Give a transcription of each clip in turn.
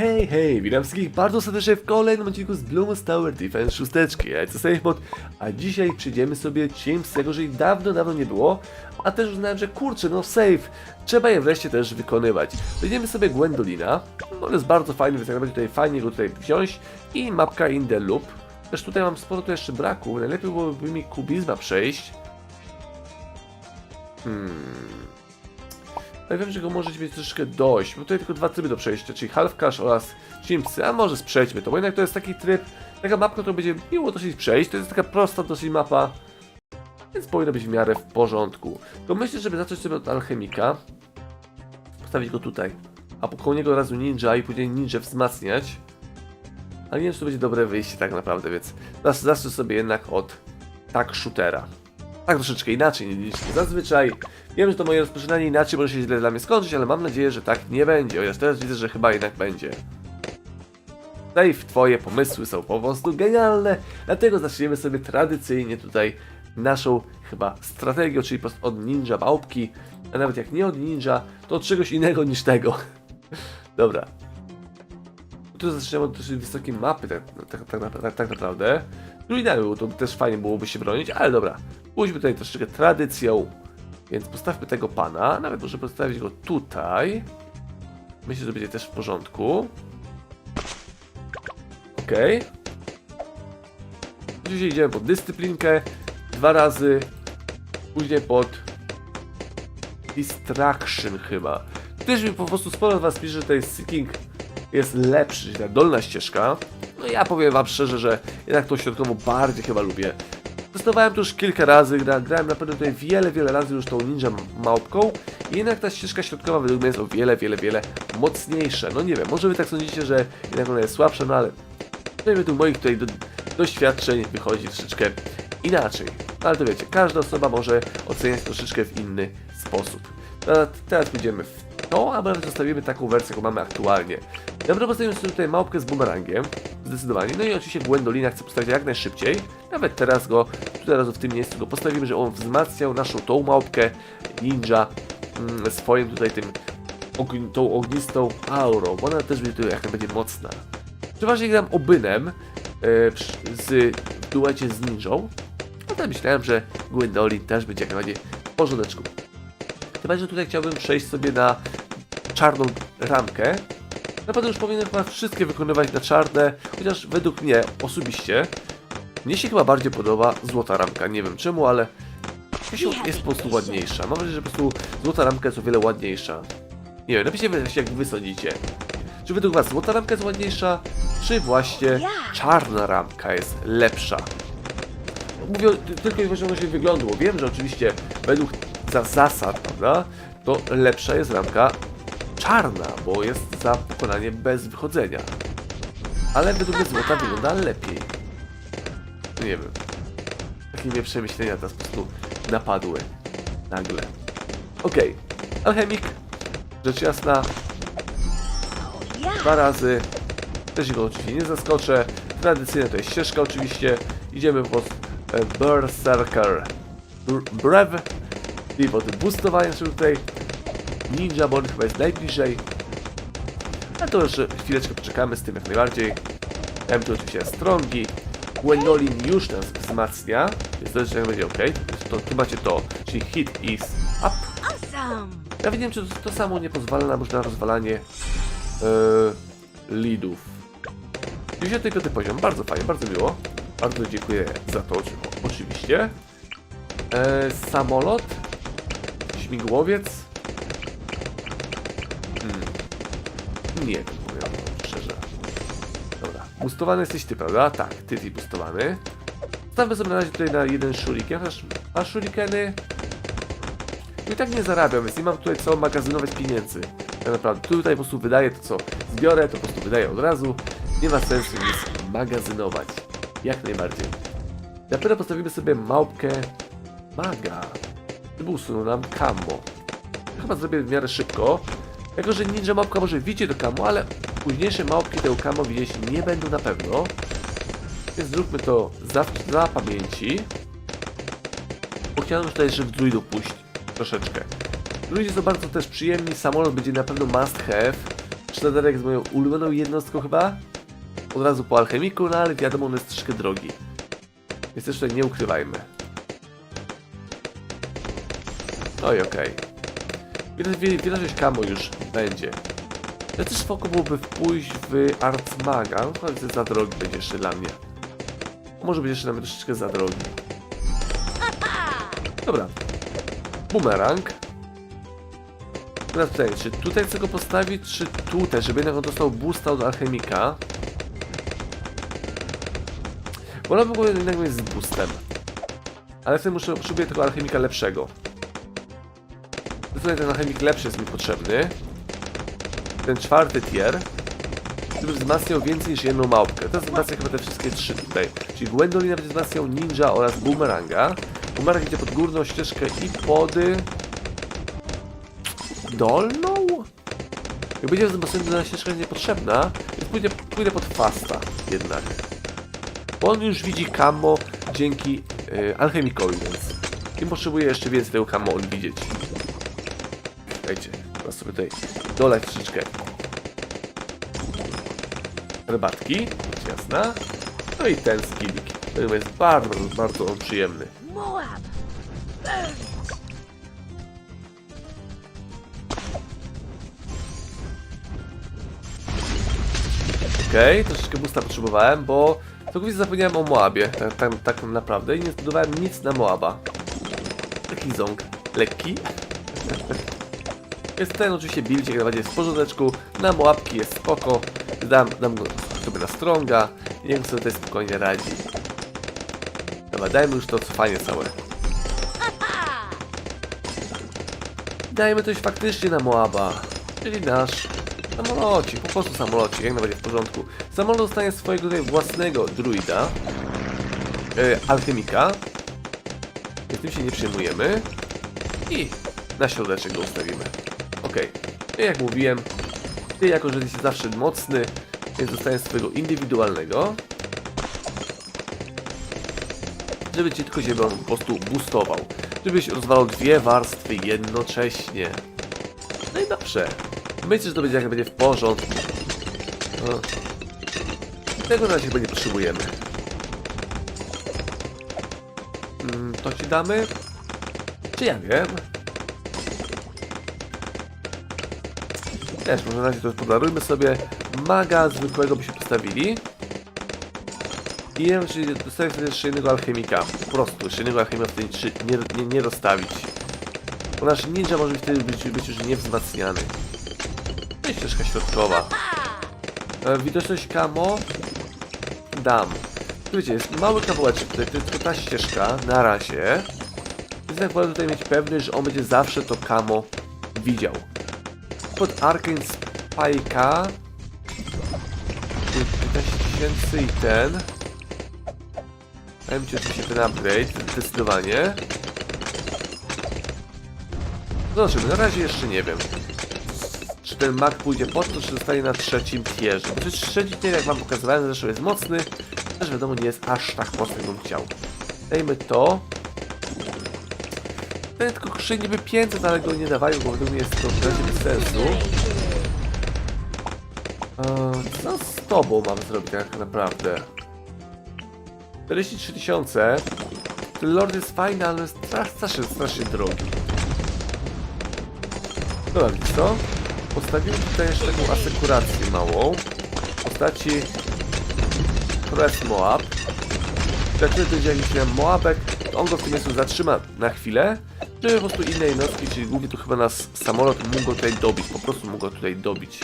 Hej, hej, witam wszystkich bardzo serdecznie w kolejnym odcinku z Bloom's Tower Defense 6. Ja jestem SafeBot, a dzisiaj przyjdziemy sobie czymś z tego, że ich dawno, dawno nie było, a też uznałem, że kurczę, no safe, trzeba je wreszcie też wykonywać. Weźmiemy sobie Gwendolina, on jest bardzo fajny, więc jak będzie tutaj fajnie go tutaj wziąć i mapka in the loop. Też tutaj mam sporo tu jeszcze braku, najlepiej byłoby mi kubizma przejść. Ja wiem, że go możecie mieć troszeczkę dość, bo tutaj tylko dwa tryby do przejścia, czyli Half Cash oraz Chimsy, a może sprejdźmy to, bo jednak to jest taki tryb, taka mapka, którą będzie miło dosyć przejść, to jest taka prosta dosyć mapa, więc powinna być w miarę w porządku. To myślę, żeby zacząć sobie od Alchemika, postawić go tutaj, a po niego razu Ninja i później Ninja wzmacniać, ale nie wiem, czy to będzie dobre wyjście tak naprawdę, więc zacznę sobie jednak od tak shootera. Tak troszeczkę inaczej niż zazwyczaj. Wiem, że to moje rozpoczynanie inaczej może się źle dla mnie skończyć, ale mam nadzieję, że tak nie będzie. Chociaż teraz widzę, że chyba jednak będzie. Dave, twoje pomysły są po prostu genialne, dlatego zaczniemy sobie tradycyjnie tutaj naszą chyba strategią, czyli po prostu od ninja małpki, a nawet jak nie od ninja, to od czegoś innego niż tego. Dobra. Tu zaczynamy od dosyć wysokiej mapy, tak, tak, tak, tak, tak naprawdę. Bo to też fajnie byłoby się bronić, ale dobra. Pójdźmy tutaj troszeczkę tradycją, więc postawmy tego pana, nawet może postawić go tutaj. Myślę, że będzie też w porządku. Okej. Dzisiaj idziemy pod dyscyplinkę, dwa razy, później pod distraction chyba. Też mi po prostu sporo z was pisze, że tutaj seeking jest lepszy, ta dolna ścieżka. No ja powiem wam szczerze, że jednak tą środkową bardziej chyba lubię. Testowałem to już kilka razy, gra, grałem naprawdę tutaj wiele, wiele razy już tą ninja małpką i jednak ta ścieżka środkowa według mnie jest o wiele, wiele, wiele mocniejsza. No nie wiem, może wy tak sądzicie, że jednak ona jest słabsza, no ale według moich tutaj do, doświadczeń wychodzi troszeczkę inaczej. No ale to wiecie, każda osoba może oceniać troszeczkę w inny sposób. Teraz, teraz pójdziemy w to, a nawet zostawimy taką wersję, jaką mamy aktualnie. Dobra, postawimy sobie tutaj małpkę z bumerangiem, zdecydowanie. No i oczywiście Gwendolina chcę postawić jak najszybciej. Nawet teraz go, tutaj razu w tym miejscu go postawimy, że on wzmacniał naszą tą małpkę ninja mm, swoim tutaj tym, ogn tą ognistą aurą, ona też będzie tu jak najbardziej mocna. Przeważnie gram obynem przy- z w duecie z ninją, ale myślałem, że Gwendolin też będzie jak najbardziej w porządeczku. Chyba, że tutaj chciałbym przejść sobie na czarną ramkę. Naprawdę już powinienem chyba wszystkie wykonywać na czarne, chociaż według mnie osobiście mnie się chyba bardziej podoba złota ramka. Nie wiem czemu, ale jest po prostu ładniejsza. Mam wrażenie, że po prostu złota ramka jest o wiele ładniejsza. Nie wiem, napiszcie jak wy sądzicie. Czy według was złota ramka jest ładniejsza, czy właśnie czarna ramka jest lepsza? Mówię ty- tylko i wyłącznie odnośnie wyglądu, bo wiem, że oczywiście według za zasad, prawda, to lepsza jest ramka czarna, bo jest za pokonanie bez wychodzenia. Ale według złota wygląda lepiej. Nie wiem. Takie mnie przemyślenia teraz po prostu napadły. Nagle. Okej. Alchemik. Rzecz jasna. Dwa razy. Też go oczywiście nie zaskoczę. Tradycyjna to jest ścieżka oczywiście. Idziemy po prostu e, Berserker Br- Brev. I pod boostowaniem sobie tutaj Ninja, bo on chyba jest najbliżej. A to jeszcze chwileczkę poczekamy z tym jak najbardziej. Ja tu oczywiście Strongi. Gwendolin już nas wzmacnia, więc to jeszcze będzie ok. To, tu macie to, czyli hit is up. Awesome! Ja wiem, czy to, to samo nie pozwala nam już na rozwalanie e, leadów. 95 poziom, bardzo fajnie, bardzo miło. Bardzo dziękuję za to, oczy- oczywiście. E, samolot, śmigłowiec. Nie, powiem szczerze. Dobra, boostowany jesteś ty, prawda? Tak, ty jesteś boostowany. Stawmy sobie na razie tutaj na jeden shuriken, chociaż a shurikeny i tak nie zarabiam, więc nie mam tutaj co magazynować pieniędzy. Tak naprawdę, tutaj po prostu wydaję to, co zbiorę, to po prostu wydaję od razu. Nie ma sensu nic magazynować. Jak najbardziej. Dopiero postawimy sobie małpkę maga. Żeby usunął nam kamo. Chyba zrobię w miarę szybko. Jako, że ninja małpka może widzieć do kamo, ale późniejsze małpki tego kamo widzieć nie będą na pewno. Więc zróbmy to za, dla pamięci. Bo chciałem tutaj jeszcze w druidów pójść troszeczkę. Druidzi są bardzo też przyjemni, samolot będzie na pewno must have. Szladerek jest moją ulubioną jednostką chyba. Od razu po alchemiku, no ale wiadomo, on jest troszkę drogi. Więc tutaj nie ukrywajmy. No i okej. Widać, widać, że kamo już będzie. Ja też spoko byłoby pójść w Artsmaga, no ale za drogi będzie jeszcze dla mnie. Może być jeszcze nawet troszeczkę za drogi. Dobra. Bumerang. Teraz pytanie, czy tutaj chcę go postawić, czy tutaj, żeby jednak on dostał boosta od alchemika? Wolałbym go jednak mieć z boostem. Ale wtedy muszę, potrzebuję tego alchemika lepszego. Tutaj ten alchemik lepszy jest mi potrzebny. Ten czwarty tier. Żeby wzmacniał więcej niż jedną małpkę. To wzmacnia chyba te wszystkie trzy tutaj. Czyli Gwendolina będzie wzmacniał Ninja oraz Boomeranga. Boomerang idzie pod górną ścieżkę i pod... Dolną? Jak będzie wzmocniona ścieżka niepotrzebna, więc pójdę, pójdę pod Fasta jednak. Bo on już widzi Kamo dzięki y, alchemikowi, więc nie potrzebuje jeszcze więcej tego Kamo on widzieć. Czekajcie, teraz sobie tutaj dolać troszeczkę herbatki, jasna. No i ten skillik, który jest bardzo, bardzo przyjemny. Moab! Okej, troszeczkę boosta potrzebowałem, bo całkowicie zapomniałem o Moabie, tak, tak, tak naprawdę, i nie zbudowałem nic na Moaba. Taki ząg. Lekki. Jest ten oczywiście build, jak najbardziej jest w porządeczku, na Moabki jest spoko, dam, dam go sobie na Stronga niech sobie tutaj spokojnie radzi. Dobra, dajmy już to cofanie całe. Dajmy coś faktycznie na Moaba, czyli nasz samolocik, po prostu samolocik, jak najbardziej w porządku. Samolot dostanie swojego tutaj własnego druida, e, alchemika, więc tym się nie przejmujemy i na środeczek go ustawimy. Okej, I jak mówiłem, ty jako, że jesteś zawsze mocny, więc dostaniesz swojego indywidualnego, żeby ci tylko on po prostu boostował. Żebyś rozwalał dwie warstwy jednocześnie. No i dobrze. Myślę, że to będzie jak będzie w porządku. No. Tego na razie chyba nie potrzebujemy. Mm, to ci damy? Czy ja wiem? Też, może na razie to podarujmy sobie. Maga zwykłego by się postawili. I nie wiem, czy dostaję wtedy jeszcze jednego alchemika. Po prostu, jeszcze jednego alchemika wtedy nie, nie, nie rozstawić. Bo nasz ninja może wtedy być, być już niewzmacniany. No i ścieżka środkowa. E, widoczność kamo dam. Wiecie, jest mały kawałeczek, tutaj to jest tylko ta ścieżka na razie. Więc jak wolę tutaj mieć pewność, że on będzie zawsze to kamo widział. Pod Arcane Spike'a 15 tysięcy i ten. Dajmy ci oczywiście ten upgrade, zdecydowanie. Zobaczymy, na razie jeszcze nie wiem. Czy ten mag pójdzie pod to, czy zostanie na trzecim tierze. Przecież trzeci tier, jak wam pokazywałem, zresztą jest mocny. Też wiadomo, nie jest aż tak mocny, jakbym chciał. Dajmy to. Ten tylko kosztuje niby 500, ale go nie dawają, bo według mnie jest to razie bez sensu. Eee, co z tobą mam zrobić tak naprawdę? 43 tysiące. Ten Lord jest fajny, ale jest stra- strasznie, strasznie drogi. Dobra, wiesz co? Postawimy tutaj jeszcze taką asekurację małą. W postaci Press Moab. Jak to będzie jakiś Moabek, on go w tym miejscu zatrzyma na chwilę, żeby po prostu inne jednostki, czyli głównie tu chyba nas samolot mógł go tutaj dobić, po prostu mógł go tutaj dobić.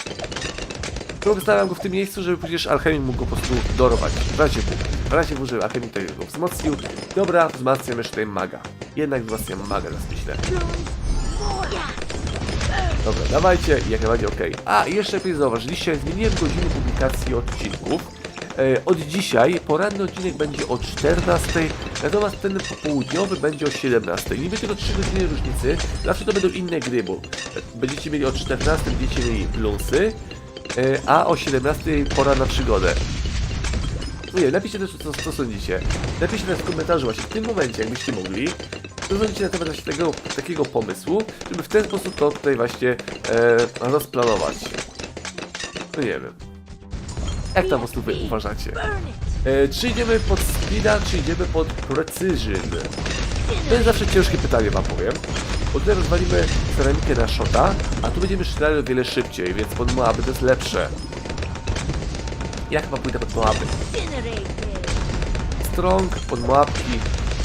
Tylko stawiam go w tym miejscu, żeby przecież Alchemik mógł go po prostu dorować. W razie W. W razie W, żeby Alchemik tutaj go wzmocnił. Dobra, wzmacniam jeszcze tutaj maga. Jednak wzmacniam maga, teraz myślę. Dobra, dawajcie, jak najbardziej okej. A, jeszcze lepiej zauważyliście, zmieniłem godziny publikacji odcinków. E, od dzisiaj poranny odcinek będzie o 14, natomiast ten popołudniowy będzie o 17. Niby tylko 3 godziny różnicy, zawsze to będą inne gry, bo będziecie mieli o 14, będziecie mieli bluesy, e, a o 17 pora na przygodę. Nie, napiszcie też, co, co sądzicie. Napiszcie też w komentarzu właśnie w tym momencie, jakbyście mogli. Co sądzicie na temat tego, takiego pomysłu, żeby w ten sposób to tutaj właśnie e, rozplanować. No nie wiem. Jak tam po prostu wy uważacie? E, czy idziemy pod speeda, czy idziemy pod precision? To jest zawsze ciężkie pytanie wam powiem. Bo tutaj rozwalimy ceramikę na shota, a tu będziemy strzelali o wiele szybciej, więc pod Moaby to jest lepsze. Ja chyba pójdę pod Moaby. Strong, pod Moabki,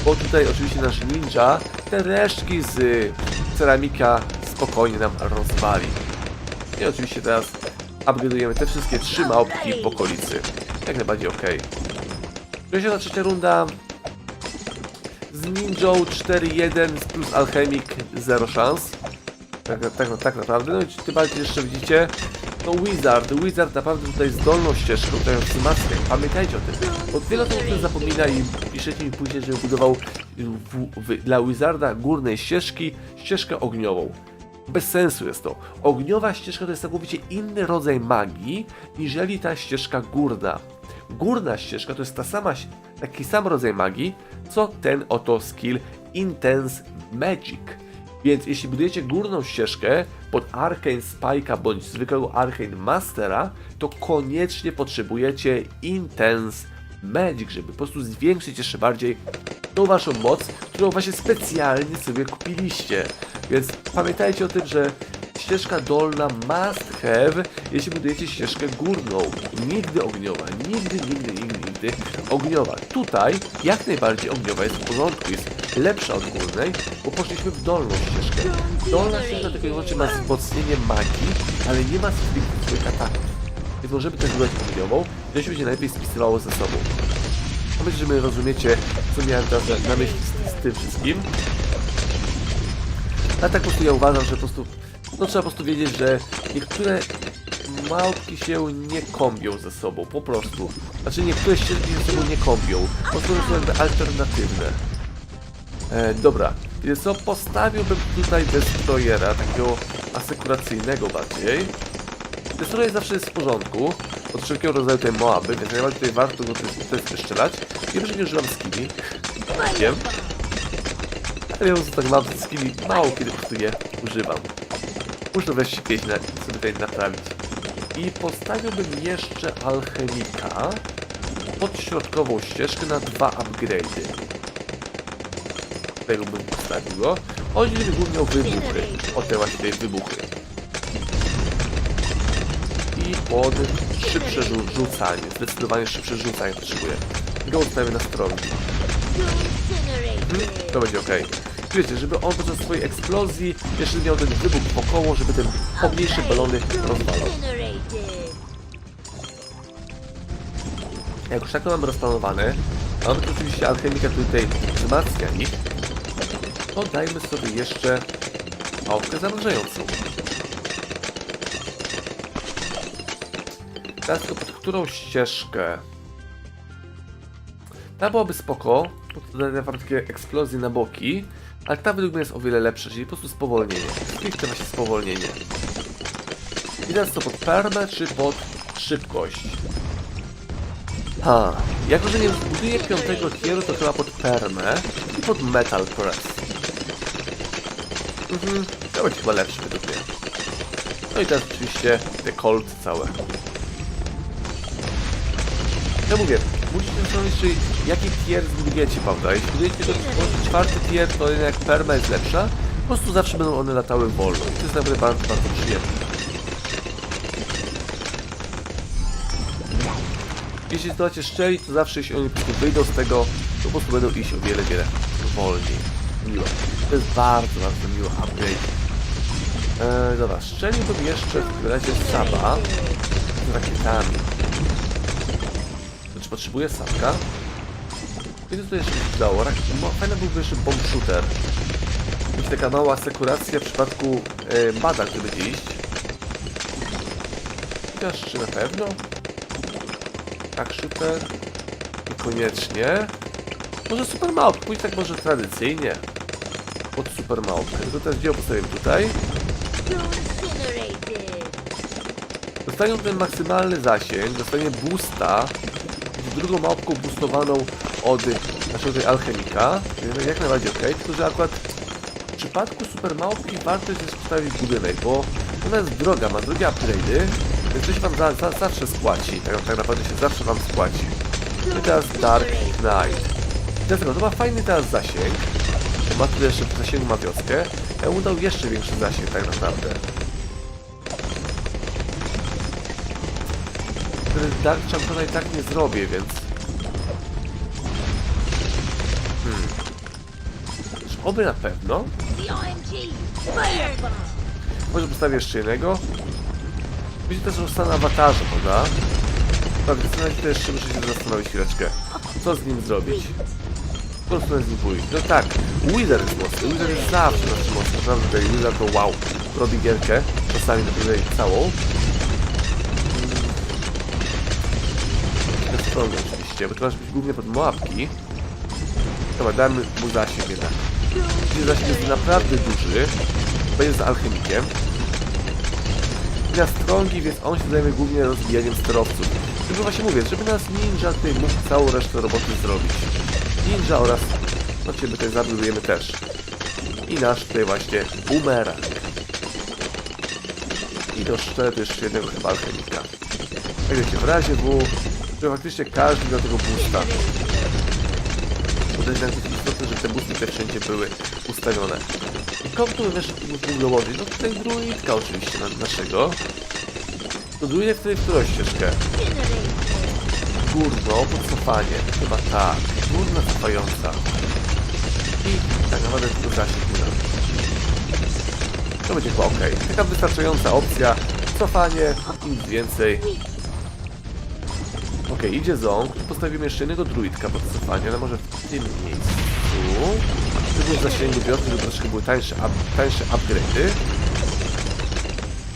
bo tutaj oczywiście nasz ninja te resztki z ceramika spokojnie nam rozwali. I oczywiście teraz upgrade'ujemy te wszystkie trzy małpki w okolicy. Jak najbardziej ok. Przejdziemy trzecia runda. Z Ninją 4-1 plus Alchemik 0 szans. Tak, tak, tak naprawdę. No i tym bardziej jeszcze widzicie, no Wizard. Wizard naprawdę tutaj zdolną ścieżką, ją wzmacnia. Pamiętajcie o tym. Bo wiele osób o tym zapomina i piszecie mi później, że budował w, w, dla Wizarda górnej ścieżki ścieżkę ogniową. Bez sensu jest to. Ogniowa ścieżka to jest całkowicie inny rodzaj magii, niżeli ta ścieżka górna. Górna ścieżka to jest ta sama, taki sam rodzaj magii, co ten oto skill Intense Magic. Więc jeśli budujecie górną ścieżkę pod Arcane Spike'a bądź zwykłego Arcane Mastera, to koniecznie potrzebujecie Intense Magic, żeby po prostu zwiększyć jeszcze bardziej tą waszą moc, którą właśnie specjalnie sobie kupiliście. Więc pamiętajcie o tym, że ścieżka dolna must have, jeśli budujecie ścieżkę górną. Nigdy ogniowa, nigdy, nigdy, nigdy, nigdy ogniowa. Tutaj jak najbardziej ogniowa jest w porządku, jest lepsza od górnej, bo poszliśmy w dolną ścieżkę. Dolna ścieżka tylko i wyłącznie ma wzmocnienie magii, ale nie ma stricte swoich ataków. Więc możemy też budować ogniową, to się najlepiej spisywało ze sobą. Myślę, że my rozumiecie, co miałem teraz na- na myśli z, z tym wszystkim. A tak po prostu ja uważam, że po prostu, no trzeba po prostu wiedzieć, że niektóre małpki się nie kombią ze sobą, po prostu. Znaczy niektóre ścieżki ze sobą nie kombią, po prostu są jakby alternatywne. E, dobra, więc co, postawiłbym tutaj destroyera, takiego asekuracyjnego bardziej. Zawsze jest w porządku, od wszelkiego rodzaju tej Moaby, więc najbardziej tutaj warto go tutaj strzelać. Wiem, że nie używam skilli, wiem. Ale ja po prostu tak mam skilli, mało kiedy po prostu je używam. Muszę wreszcie kiedyś na, sobie tutaj naprawić. I postawiłbym jeszcze alchemika pod środkową ścieżkę na dwa upgrade'y. Tego bym postawił go. Chodzi głównie o wybuchy. O te właśnie wybuchy. Pod szybsze rzu- rzucanie. Zdecydowanie szybsze rzucanie potrzebuję. Go ustawię na stronę. To będzie ok. Wiecie, żeby on podczas swojej eksplozji jeszcze miał ten wybuch wokoło, żeby ten pomniejsze balony rozwalał. Jak już tak to mamy rozplanowane, mamy tu oczywiście alchemika, tutaj wzmacnia ich, to dajmy sobie jeszcze małpkę zamrażającą. Teraz tylko pod którą ścieżkę? Ta byłaby spoko, bo to daje wam takie eksplozje na boki, ale ta według mnie jest o wiele lepsza, czyli po prostu spowolnienie. Kliknę właśnie spowolnienie. I teraz co, pod permę czy pod szybkość? Ha, jako że nie zbuduję piątego tieru, to chyba pod permę i pod metal press. Mhm, to będzie chyba lepszy według mnie. No i teraz oczywiście te colt całe. Ja mówię, musicie zastanowić się, jaki tier zbudujecie, prawda? Jeśli budujecie to czwarty tier, to jednak perma jest lepsza. Po prostu zawsze będą one latały wolno. To jest naprawdę bardzo, bardzo przyjemne. Jeśli sytuacja szczeli, to zawsze jeśli oni po prostu wyjdą z tego, to po prostu będą iść o wiele, wiele wolniej. Miło. To jest bardzo, bardzo miło upgrade. Eee, dobra, szczeliłbym jeszcze w razie Saba z rakietami. Potrzebuję Sabka? I to tutaj jeszcze dało. No, Fajny byłby jeszcze bomb shooter. Będzie taka mała asekuracja w przypadku e, bada, który będzie iść. Chociaż czy na pewno? Tak, shooter. Niekoniecznie. Może super małpkę, pójdź tak może tradycyjnie. Pod super małpkę. Tylko teraz gdzie ją postawię tutaj? Dostanią ten maksymalny zasięg, dostanie boosta drugą małpką boostowaną od naszego tutaj alchemika. Więc jak najbardziej ok, tylko że akurat w przypadku super małpki warto jest postawić budynek, bo ona jest droga, ma drogie upgrade'y, Więc to się wam za, za, zawsze spłaci. Tak, tak naprawdę się zawsze wam spłaci. No i teraz Dark Knight. Dlatego to ma fajny teraz zasięg. Ma tu jeszcze w zasięgu ma wioskę. Ja mu dał jeszcze większy zasięg tak naprawdę. Który Dark Championa i tak nie zrobię, więc... Hmm. Oby na pewno? Może postawię jeszcze jednego. Będzie też zostanę awatarze, prawda? Się, to jeszcze muszę się zastanowić chwileczkę. Co z nim zrobić? Po prostu z nim pójść. No tak, Wither jest mocny. Wither jest zawsze znaczy mocny. Naprawdę Wither to wow. Robi gierkę. Czasami naprawdę całą. Strony oczywiście, bo to masz być głównie pod moabki. Dobra, damy mu zasięg jednak. Gdzie zasięg jest naprawdę duży. Będzie z alchemikiem. I na strągi, więc on się zajmuje głównie rozbijaniem sterowców. Tylko właśnie mówię, żeby nas ninja tutaj mógł całą resztę roboty zrobić. Ninja oraz, no ciebie tutaj zabudujemy też. I nasz tutaj właśnie bumerang. I do sztyletu jeszcze jednego chyba alchemika. Wiecie, w razie W, że faktycznie każdy do tego boosta. Bo to jest jednak istotne, że te boosty te wszędzie były ustawione. I tu jeszcze mógł dołożyć? No tutaj druidka oczywiście na, naszego. To druidek wtedy w którą ścieżkę? Górno, podcofanie. Chyba tak. Górna cofająca. I tak naprawdę tylko zasięg uda. To będzie chyba ok. Taka wystarczająca opcja. Cofanie, nic więcej. Ok, idzie. Tu postawimy jeszcze jednego druidka pod cofanie, ale może w tym miejscu. Żeby w zasięgu wiosny, żeby troszkę były tańsze, up, tańsze upgrade'y.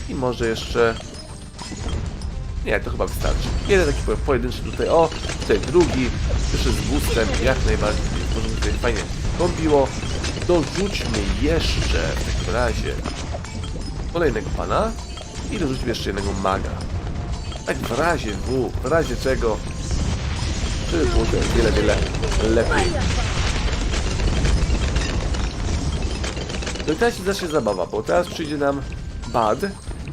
I może jeszcze... Nie, to chyba wystarczy. Jeden taki po- pojedynczy tutaj, o, tutaj drugi, jeszcze z boostem, jak najbardziej. Może tutaj fajnie kombiło. Dorzućmy jeszcze w takim razie kolejnego pana i dorzućmy jeszcze jednego maga. Tak w razie W, w razie czego, żeby było to wiele, wiele lepiej. No i teraz się zacznie zabawa, bo teraz przyjdzie nam Bad,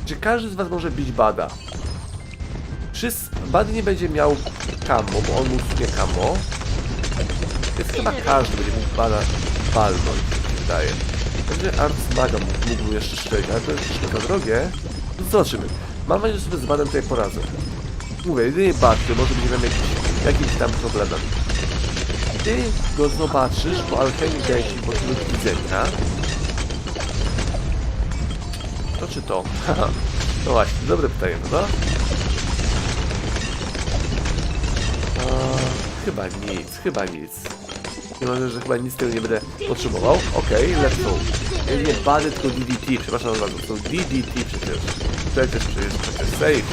gdzie każdy z was może bić Bada. Bad nie będzie miał kamo, bo on usunie kamo. Więc chyba każdy będzie mógł Bada walnąć, się wydaje. Także Arts Maga mógł- mógłby jeszcze strzelić, ale to jest troszkę drogie. Zobaczymy. Mam nadzieję, że sobie z Badem tutaj poradzę. Mówię, jedynie Bad, który może będzie miał jakiś, jakiś tam problemem. Ty go zobaczysz, bo alchemik daje ci możliwość widzenia. To czy to? No właśnie, dobre pytanie, no. Chyba nic, chyba nic. Nie może, że chyba nic z tego nie będę potrzebował. Okej, okay, go. Nie, bady, tylko DDT, przepraszam bardzo, to DDT przecież. Przecież, przecież, przecież, save.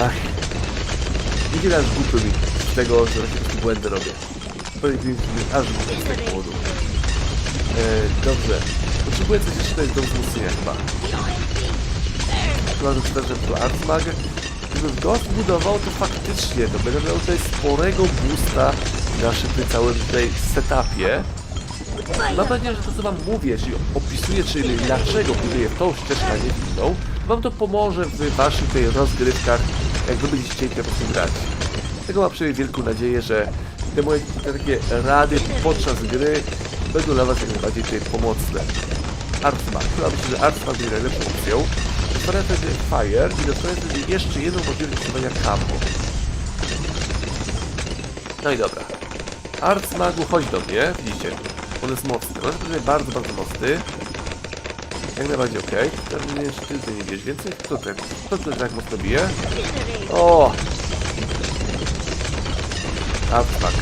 Ach. Nie aż głupio mi z tego, że takie błędy robię. Powiem mi, aż głupio z tego powodu. E, dobrze. Potrzebuję coś jeszcze tutaj do wzmocnienia chyba. Chyba, że czytam, że to Artsmag. Gdybym go zbudował, to faktycznie to będę miał tutaj sporego boosta w naszym tym całym tutaj setupie. Mam nadzieję, że to co wam mówię, czyli opisuję, czyli dlaczego buduję tą ścieżkę, a nie inną, wam to pomoże w waszych tutaj rozgrywkach, jak wy będziecie chcieli po grać. Tego mam przynajmniej wielką nadzieję, że te moje te takie rady podczas gry będą dla was jak najbardziej tutaj pomocne. Artsmag. Chyba myślę, że Artsmag będzie najlepszą opcją. Dostanę wtedy Fire i dostanę wtedy jeszcze jedną możliwość używania Campo. No i dobra. Artsmagu, chodź do mnie, widzicie. On jest mocny, on jest bardzo, bardzo mocny. Jak najbardziej. Okay. Pewnie jeszcze ty nie wiesz więcej. Kto ten? Kto tutaj tak mocno bije? O! Artsmag.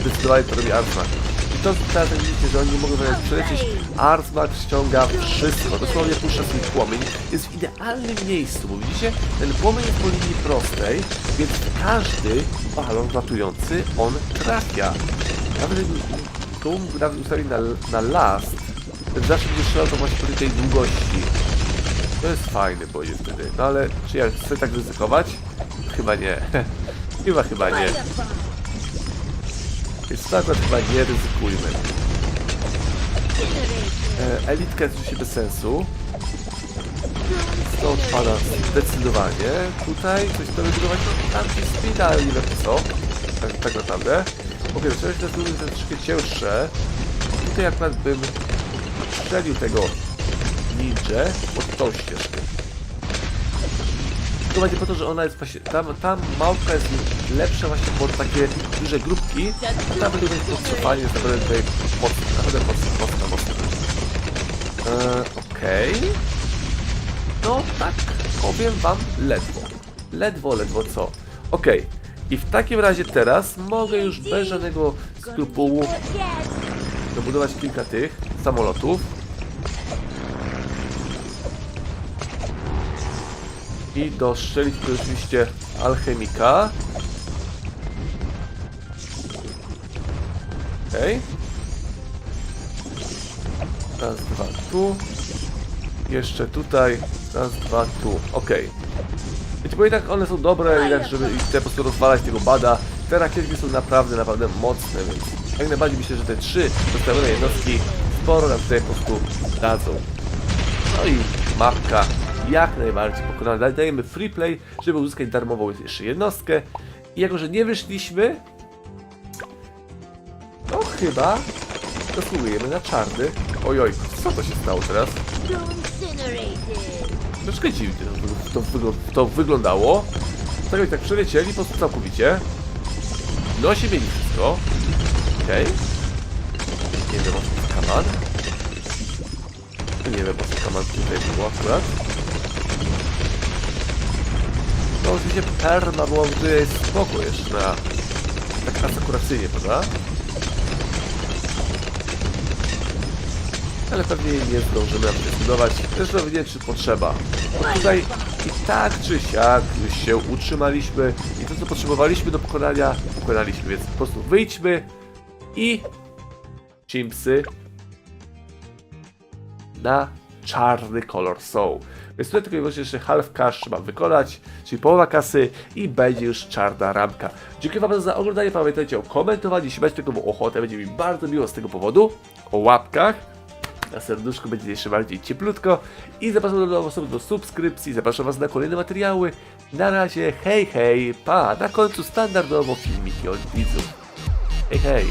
Zdecydowanie to robi Artsmag. I to teraz jak widzicie, że oni mogą nawet przelecieć. Artsmag ściąga wszystko. Dosłownie puszcza swój płomień. Jest w idealnym miejscu, bo widzicie, ten płomień jest po linii prostej, więc każdy balon latujący on trafia. Nawet tu mógł nawet ustawić na, na last, ten zawsze będzie to właśnie po tej długości. To jest fajny bodziec wtedy. No ale czy ja chcę tak ryzykować? Chyba nie. chyba, chyba nie. Więc akurat chyba nie ryzykujmy. E, elitka jest oczywiście bez sensu. To odpada zdecydowanie. Tutaj coś to wybudować, ale nie wiem co. Tak, tak naprawdę. Okej, zacząłem się teraz jest troszkę cięższe. Tutaj akurat bym strzelił tego ninja pod tą ścieżkę. To będzie po to, że ona jest właśnie, tam, tam małpka jest lepsza właśnie pod takie duże grupki, a tam będzie to cofanie jest naprawdę tutaj mocno, naprawdę mocno, mocno, mocno. Eee, okej. No tak, powiem wam ledwo. Ledwo, ledwo co. Okej. I w takim razie teraz mogę już bez żadnego skrupułu dobudować kilka tych samolotów. I dostrzelić tu oczywiście alchemika. Okej. Raz, dwa, tu. Jeszcze tutaj. Raz, dwa, tu. Okej. Wiecie, bo i tak one są dobre, i tak, żeby ich te po prostu rozwalać tego bada. Te rakietki są naprawdę, naprawdę mocne, więc jak najbardziej myślę, że te trzy postawione jednostki sporo nam tutaj po prostu dadzą. No i mapka jak najbardziej pokonana. Daj- Dajemy free play, żeby uzyskać darmową jeszcze jednostkę. I jako, że nie wyszliśmy, to chyba zasługujemy na czarny. Ojoj, co to się stało teraz? Troszkę dziwnie to, to, wygl- to wyglądało. Tak jak tak przelecieli po prostu całkowicie. Nosi mieli wszystko. Okej. Nie wiem o co kaman. Nie wiem o co kaman tutaj było akurat. No oczywiście perma była tutaj spoko jeszcze na... Tak asekuracyjnie, prawda? Ale pewnie jej nie zdążymy zdecydować. Też nie czy potrzeba. Bo tutaj i tak czy siak już się utrzymaliśmy i to, co potrzebowaliśmy do pokonania, pokonaliśmy, więc po prostu wyjdźmy i chimpsy na czarny kolor są. Więc tutaj tylko i wyłącznie jeszcze half cash trzeba wykonać, czyli połowa kasy i będzie już czarna ramka. Dziękuję Wam za oglądanie, pamiętajcie o komentowaniu, jeśli macie taką ochotę, będzie mi bardzo miło z tego powodu, o łapkach, na serduszku będzie jeszcze bardziej cieplutko i zapraszam do do subskrypcji, zapraszam Was na kolejne materiały. Na razie, hej hej, pa, na końcu standardowo filmiki od widzów. Hej hej.